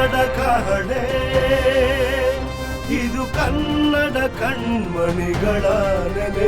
ಕನ್ನಡ ಕಹಳೆ ಇದು ಕನ್ನಡ ಕಣ್ಮಣಿಗಳ ನೆಲೆ.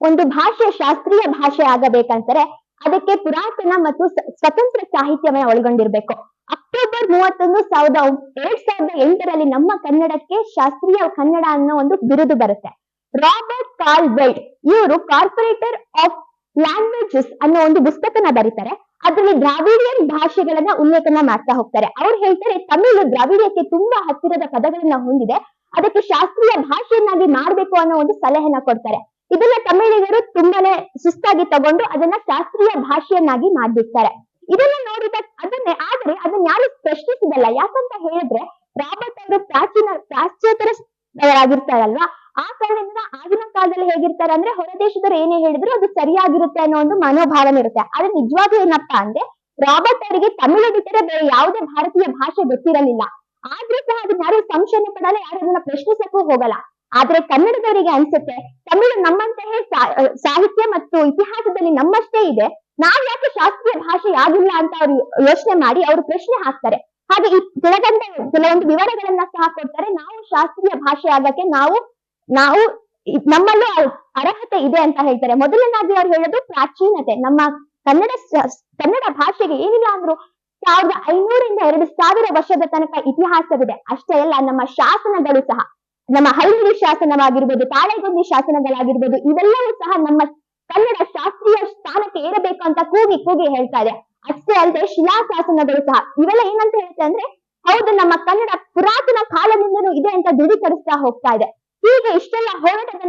ಒಂದು ಭಾಷೆ ಶಾಸ್ತ್ರೀಯ ಭಾಷೆ ಆಗಬೇಕಂತಾರೆ ಅದಕ್ಕೆ ಪುರಾತನ ಮತ್ತು ಸ್ವತಂತ್ರ ಸಾಹಿತ್ಯವನ್ನ ಒಳಗೊಂಡಿರ್ಬೇಕು. ಅಕ್ಟೋಬರ್ ಮೂವತ್ತೊಂದು ಸಾವಿರದ ಎರಡ್ ಸಾವಿರದ ಎಂಟರಲ್ಲಿ ನಮ್ಮ ಕನ್ನಡಕ್ಕೆ ಶಾಸ್ತ್ರೀಯ ಕನ್ನಡ ಅನ್ನೋ ಒಂದು ಬಿರುದು ಬರುತ್ತೆ. ರಾಬರ್ಟ್ ಕಾರ್ಲ್ ವೆಲ್ಡ್ ಇವರು ಕಾರ್ಪೊರೇಟರ್ ಆಫ್ ಲ್ಯಾಂಗ್ವೇಜಸ್ ಅನ್ನೋ ಒಂದು ಪುಸ್ತಕನ ಬರೀತಾರೆ. ಅದರಲ್ಲಿ ದ್ರಾವಿಡಿಯನ್ ಭಾಷೆಗಳನ್ನ ಉಲ್ಲೇಖನ ಮಾಡ್ತಾ ಹೋಗ್ತಾರೆ. ಅವ್ರು ಹೇಳ್ತಾರೆ, ತಮಿಳು ದ್ರಾವಿಡಿಯಕ್ಕೆ ತುಂಬಾ ಹತ್ತಿರದ ಪದಗಳನ್ನ ಹೊಂದಿದೆ. ಅದಕ್ಕೆ ಶಾಸ್ತ್ರೀಯ ಭಾಷೆಯನ್ನಾಗಿ ಮಾಡ್ಬೇಕು ಅನ್ನೋ ಒಂದು ಸಲಹೆನ ಕೊಡ್ತಾರೆ. ಇದನ್ನ ತಮಿಳಿಗರು ತುಂಬಾನೇ ಸುಸ್ತಾಗಿ ತಗೊಂಡು ಅದನ್ನ ಶಾಸ್ತ್ರೀಯ ಭಾಷೆಯನ್ನಾಗಿ ಮಾಡಿಬಿಡ್ತಾರೆ. ಇದನ್ನ ನೋಡಿದ, ಅದನ್ನೇ, ಆದ್ರೆ ಅದನ್ನ ಯಾರು ಪ್ರಶ್ನಿಸಿದಲ್ಲ. ಯಾಕಂತ ಹೇಳಿದ್ರೆ ರಾಬರ್ಟ್ ಅವರು ಪ್ರಾಚೀನ ಪಾಶ್ಚಾತ್ಯರಾಗಿರ್ತಾರಲ್ವಾ ಆ ಕಾರಣದಿಂದ ಆಗಿನ ಕಾಲದಲ್ಲಿ ಹೇಗಿರ್ತಾರೆ ಅಂದ್ರೆ ಹೊರದೇಶದವ್ರು ಏನೇ ಹೇಳಿದ್ರು ಅದು ಸರಿಯಾಗಿರುತ್ತೆ ಅನ್ನೋ ಒಂದು ಮನೋಭಾವನೆ ಇರುತ್ತೆ. ಆದ್ರೆ ನಿಜವಾಗ್ಲೂ ಏನಪ್ಪಾ ಅಂದ್ರೆ ರಾಬರ್ಟ್ ಅವರಿಗೆ ತಮಿಳು ಬಿಟ್ಟರೆ ಬೇರೆ ಯಾವುದೇ ಭಾರತೀಯ ಭಾಷೆ ಗೊತ್ತಿರಲಿಲ್ಲ. ಆದ್ರೂ ಸಹ ಅದನ್ನ ಯಾರು ಸಂಶಯನ ಪಡಲ್ಲ, ಯಾರು ಅದನ್ನ ಪ್ರಶ್ನಿಸಕ್ಕೂ ಹೋಗಲ್ಲ. ಆದ್ರೆ ಕನ್ನಡದವರಿಗೆ ಅನ್ಸುತ್ತೆ, ತಮಿಳು ನಮ್ಮಂತಹ ಸಾಹಿತ್ಯ ಮತ್ತು ಇತಿಹಾಸದಲ್ಲಿ ನಮ್ಮಷ್ಟೇ ಇದೆ. ನಾವ್ ಯಾಕೆ ಶಾಸ್ತ್ರೀಯ ಭಾಷೆ ಆಗಿಲ್ಲ ಅಂತ ಅವ್ರು ಯೋಚನೆ ಮಾಡಿ ಅವರು ಪ್ರಶ್ನೆ ಹಾಕ್ತಾರೆ. ಹಾಗೆ ಈ ಕೆಳಗಂಡ ಕೆಲವೊಂದು ವಿವರಗಳನ್ನ ಸಹ ಕೊಡ್ತಾರೆ. ನಾವು ಶಾಸ್ತ್ರೀಯ ಭಾಷೆ ಆಗಕ್ಕೆ ನಾವು ನಾವು ನಮ್ಮಲ್ಲೂ ಅರ್ಹತೆ ಇದೆ ಅಂತ ಹೇಳ್ತಾರೆ. ಮೊದಲನೇದಾಗಿ ಅವ್ರು ಹೇಳೋದು ಪ್ರಾಚೀನತೆ. ನಮ್ಮ ಕನ್ನಡ ಕನ್ನಡ ಭಾಷೆಗೆ ಏನಿಲ್ಲ ಅಂದ್ರು ಸಾವಿರದ ಐನೂರಿಂದ ಎರಡು ಸಾವಿರ ವರ್ಷದ ತನಕ ಇತಿಹಾಸವಿದೆ. ಅಷ್ಟೇ ಅಲ್ಲ, ನಮ್ಮ ಶಾಸನಗಳು ಸಹ. ನಮ್ಮ ಹಳ್ಳಿ ಶಾಸನವಾಗಿರ್ಬೋದು ತಾಳೆಗೊಂದಿ ಶಾಸನಗಳಾಗಿರ್ಬೋದು, ಇವೆಲ್ಲವೂ ಸಹ ನಮ್ಮ ಕನ್ನಡ ಶಾಸ್ತ್ರೀಯ ಸ್ಥಾನಕ್ಕೆ ಏರಬೇಕು ಅಂತ ಕೂಗಿ ಕೂಗಿ ಹೇಳ್ತಾ ಇದೆ. ಅಷ್ಟೇ ಅಲ್ಲದೆ ಶಿಲಾಶಾಸನಗಳು ಸಹ. ಇವೆಲ್ಲ ಏನಂತ ಹೇಳ್ತಾರೆ ಅಂದ್ರೆ, ಹೌದು, ನಮ್ಮ ಕನ್ನಡ ಪುರಾತನ ಕಾಲದಿಂದಲೂ ಇದೆ ಅಂತ ದೃಢೀಕರಿಸ್ತಾ ಹೋಗ್ತಾ ಇದೆ. ಹೀಗೆ ಇಷ್ಟೆಲ್ಲ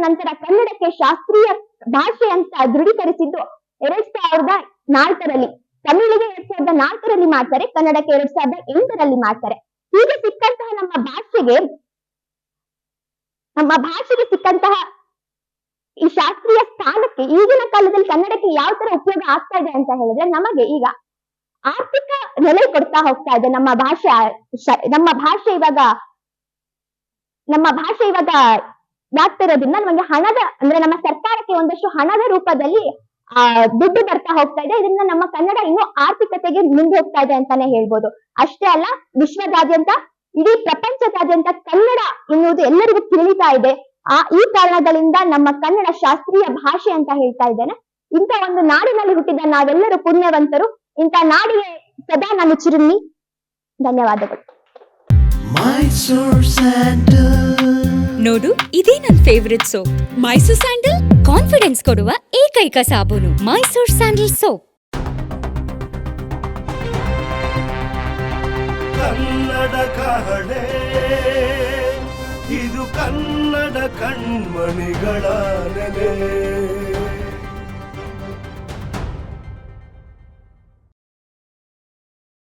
ನಂತರ ಕನ್ನಡಕ್ಕೆ ಶಾಸ್ತ್ರೀಯ ಭಾಷೆ ಅಂತ ದೃಢೀಕರಿಸಿದ್ದು ಎರಡ್ ಸಾವಿರದ ನಾಲ್ಕರಲ್ಲಿ. ತಮಿಳಿಗೆ ಎರಡ್ ಸಾವಿರದ ನಾಲ್ಕರಲ್ಲಿ ಮಾಡ್ತಾರೆ, ಕನ್ನಡಕ್ಕೆ ಎರಡ್ ಸಾವಿರದ ಎಂಟರಲ್ಲಿ ಮಾಡ್ತಾರೆ. ಹೀಗೆ ಸಿಕ್ಕಂತಹ ನಮ್ಮ ಭಾಷೆಗೆ ನಮ್ಮ ಭಾಷೆಗೆ ಸಿಕ್ಕಂತಹ ಈ ಶಾಸ್ತ್ರೀಯ ಸ್ಥಾನಕ್ಕೆ ಈಗಿನ ಕಾಲದಲ್ಲಿ ಕನ್ನಡಕ್ಕೆ ಯಾವ ತರ ಉಪಯೋಗ ಆಗ್ತಾ ಇದೆ ಅಂತ ಹೇಳಿದ್ರೆ ನಮಗೆ ಈಗ ಆರ್ಥಿಕ ನೆಲೆ ಕೊಡ್ತಾ ಹೋಗ್ತಾ ಇದೆ ನಮ್ಮ ಭಾಷೆ ನಮ್ಮ ಭಾಷೆ ಇವಾಗ, ನಮ್ಮ ಭಾಷೆ ಇವಾಗ ಆಗ್ತಿರೋದ್ರಿಂದ ನಮಗೆ ಹಣದ, ಅಂದ್ರೆ ನಮ್ಮ ಸರ್ಕಾರಕ್ಕೆ ಒಂದಷ್ಟು ಹಣದ ರೂಪದಲ್ಲಿ, ಆ, ದುಡ್ಡು ಬರ್ತಾ ಹೋಗ್ತಾ ಇದೆ. ಇದರಿಂದ ನಮ್ಮ ಕನ್ನಡ ಇನ್ನು ಆರ್ಥಿಕತೆಗೆ ಮುಂದೆ ಹೋಗ್ತಾ ಇದೆ ಅಂತಾನೆ ಹೇಳ್ಬೋದು. ಅಷ್ಟೇ ಅಲ್ಲ, ವಿಶ್ವದಾದ್ಯಂತ, ಇಡೀ ಪ್ರಪಂಚದಾದ್ಯಂತ ಕನ್ನಡ ಎನ್ನುವುದು ಎಲ್ಲರಿಗೂ ತಿಳಿತಾ ಇದೆ. ಆ, ಈ ಕಾರಣಗಳಿಂದ ನಮ್ಮ ಕನ್ನಡ ಶಾಸ್ತ್ರೀಯ ಭಾಷೆ ಅಂತ ಹೇಳ್ತಾ ಇದ್ದೇನೆ. ಇಂಥ ಒಂದು ನಾಡಿನಲ್ಲಿ ಹುಟ್ಟಿದ ನಾವೆಲ್ಲರೂ ಪುಣ್ಯವಂತರು. ಇಂಥ ನಾಡಿಗೆ ಸದಾ ನಾನು ಚಿರುಮಿ ಧನ್ಯವಾದಗಳು. ನೋಡು ಇದೇ ನನ್ನ favourite soap Mysore sandal confidence ಕೊಡುವ ಏಕೈಕ ಸಾಬೂನು. ಮೈಸೂರ್ ಸ್ಯಾಂಡಲ್ ಸೋಪ್ ಕನ್ನಡ ಕಹಳೆ ಇದು ಕನ್ನಡ ಕಣ್ಮಣಿಗಳ ನೆಲೆ.